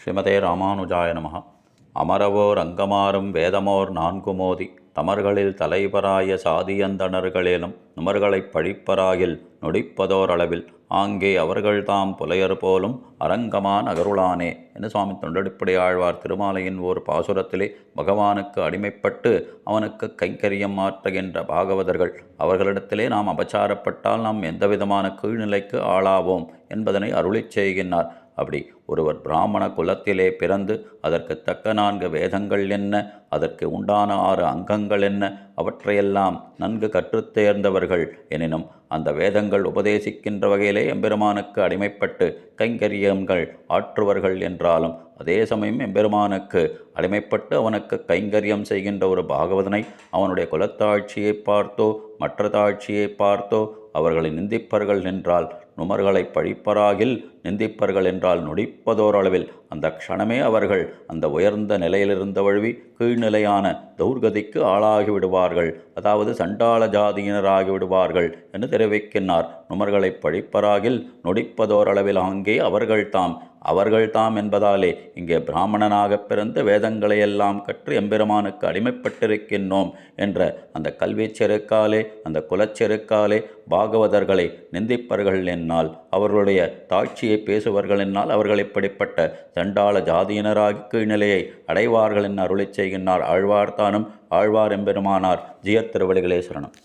ஸ்ரீமதே ராமானுஜாய நமः அமரவோர் அங்கமாறும் வேதமோர் நான்கு மோதி தமர்களில் தலைவராய சாதியந்தணர்களேனும் நுமர்களைப் பழிப்பராயில் நொடிப்பதோர் அளவில் ஆங்கே அவர்கள் தாம் புலையர் போலும் அரங்கமான் அகருளானே என்று சுவாமி தொண்டடிப்படை ஆழ்வார் திருமாலையின் ஓர் பாசுரத்திலே பகவானுக்கு அடிமைப்பட்டு அவனுக்கு கைங்கரியம் மாற்றுகின்ற பாகவதர்கள் அவர்களிடத்திலே நாம் அபச்சாரப்பட்டால் நாம் எந்தவிதமான கீழ்நிலைக்கு ஆளாவோம் என்பதனை அருளிச் செய்கின்றார். அப்படி ஒருவர் பிராமண குலத்திலே பிறந்து அதற்கு தக்க நான்கு வேதங்கள் என்ன? அதற்கு உண்டான ஆறு அங்கங்கள் என்ன? அவற்றையெல்லாம் நன்கு கற்றுத் தேர்ந்தவர்கள். எனினும் அந்த வேதங்கள் உபதேசிக்கின்ற வகையிலே எம்பெருமானுக்கு அடிமைப்பட்டு கைங்கரியங்கள் ஆற்றுவர்கள் என்றாலும் அதே சமயம் எம்பெருமானுக்கு அடிமைப்பட்டு அவனுக்கு கைங்கரியம் செய்கின்ற ஒரு பாகவதனை அவனுடைய குலத்தாட்சியை பார்த்தோ மற்ற தாட்சியை பார்த்தோ அவர்களை நிந்திப்பர்கள் என்றால் நுமர்களை பழிப்பராகில் நிந்திப்பர்கள் என்றால் நொடிப்பதோரளவில் அந்த க்ஷணமே அவர்கள். அந்த உயர்ந்த நிலையிலிருந்த வழுவி கீழ்நிலையான தௌர்கதிக்கு ஆளாகிவிடுவார்கள். அதாவது சண்டாள ஜாதியினராகிவிடுவார்கள் என்று தெரிவிக்கின்றார். நுமர்களை பழிப்பராகில் நொடிப்பதோரளவில் அங்கே அவர்கள் தாம் அவர்கள்தாம் என்பதாலே இங்கே பிராமணனாக பிறந்து வேதங்களையெல்லாம் கற்று எம்பெருமானுக்கு அடிமைப்பட்டிருக்கின்றோம் என்ற அந்த கல்விச் செருக்காலே அந்த குலச்செருக்காலே பாகவதர்களை நிந்திப்பர்கள் என்னால் அவர்களுடைய தாட்சியை பேசுவர்கள் என்னால் அவர்கள் இப்படிப்பட்ட சண்டாள ஜாதியினராகி கீழ்நிலையை அடைவார்கள் என அருளை செய்கின்றார். ஆழ்வார்த்தானும் ஆழ்வார் எம்பெருமானார் ஜியத் திருவடிகளேஸ்வரனும்